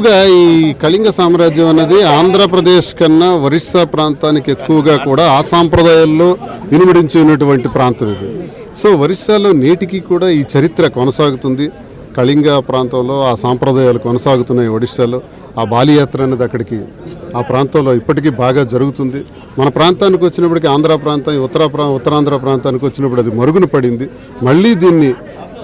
ఎక్కువగా ఈ కళింగ సామ్రాజ్యం అనేది ఆంధ్రప్రదేశ్ కన్నా ఒరిస్సా ప్రాంతానికి ఎక్కువగా కూడా ఆ సాంప్రదాయాల్లో వినుమడించి ఉన్నటువంటి ప్రాంతం ఇది. సో ఒరిస్సాలో నేటికి కూడా ఈ చరిత్ర కొనసాగుతుంది. కళింగ ప్రాంతంలో ఆ సాంప్రదాయాలు కొనసాగుతున్నాయి ఒడిశాలో ఆ బాలియాత్ర అనేది అక్కడికి ఆ ప్రాంతంలో ఇప్పటికీ బాగా జరుగుతుంది. మన ప్రాంతానికి వచ్చినప్పటికీ ఆంధ్ర ప్రాంతం ఉత్తర ప్రా ఉత్తరాంధ్ర ప్రాంతానికి వచ్చినప్పుడు అది మరుగున పడింది. మళ్ళీ దీన్ని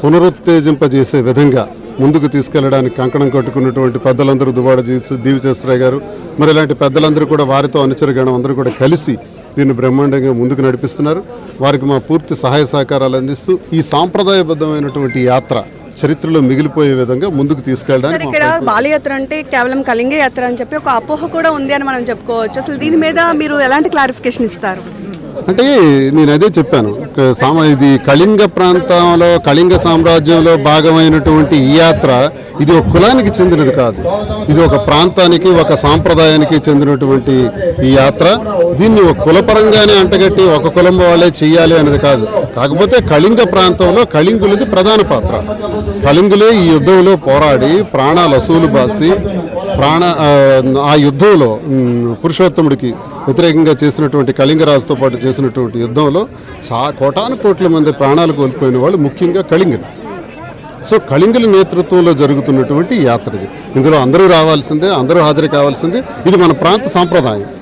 పునరుత్తేజింపజేసే విధంగా ముందుకు తీసుకెళ్ళడానికి కంకణం కట్టుకున్నటువంటి పెద్దలందరూ దువాడ దీవిచేశ్వరయ్య గారు. మరి ఇలాంటి పెద్దలందరూ కూడా వారితో అనుచరగణం అందరూ కూడా కలిసి దీన్ని బ్రహ్మాండంగా ముందుకు నడిపిస్తున్నారు. వారికి మా పూర్తి సహాయ సహకారాలు అందిస్తూ ఈ సాంప్రదాయబద్ధమైనటువంటి యాత్ర చరిత్రలో మిగిలిపోయే విధంగా ముందుకు తీసుకెళ్ళడానికి ఇక్కడ బాలయాత్ర అంటే కేవలం కళింగ యాత్ర అని చెప్పి ఒక అపోహ కూడా ఉంది అని మనం చెప్పుకోవచ్చు. అసలు దీని మీద మీరు ఎలాంటి క్లారిఫికేషన్ ఇస్తారు? అంటే నేను అదే చెప్పాను సామ ఇది కళింగ ప్రాంతంలో కళింగ సామ్రాజ్యంలో భాగమైనటువంటి ఈ యాత్ర ఇది ఒక కులానికి చెందినది కాదు. ఇది ఒక ప్రాంతానికి ఒక సాంప్రదాయానికి చెందినటువంటి ఈ యాత్ర. దీన్ని ఒక కులపరంగానే అంటగట్టి ఒక కులం వాళ్ళే చెయ్యాలి అనేది కాదు. కాకపోతే కళింగ ప్రాంతంలో కళింగులది ప్రధాన పాత్ర. కళింగులే ఈ యుద్ధంలో పోరాడి ప్రాణాలు అసూలు బాసి ప్రాణ ఆ, యుద్ధంలో పురుషోత్తముడికి వ్యతిరేకంగా చేసినటువంటి కళింగరాజుతో పాటు చేసినటువంటి యుద్ధంలో చా కోటాను కోట్ల మంది ప్రాణాలు కోల్పోయిన వాళ్ళు ముఖ్యంగా కళింగులు. సో కళింగుల నేతృత్వంలో జరుగుతున్నటువంటి యాత్రది. యాత్ర ఇది ఇందులో అందరూ రావాల్సిందే అందరూ హాజరు కావాల్సిందే. ఇది మన ప్రాంత సాంప్రదాయం.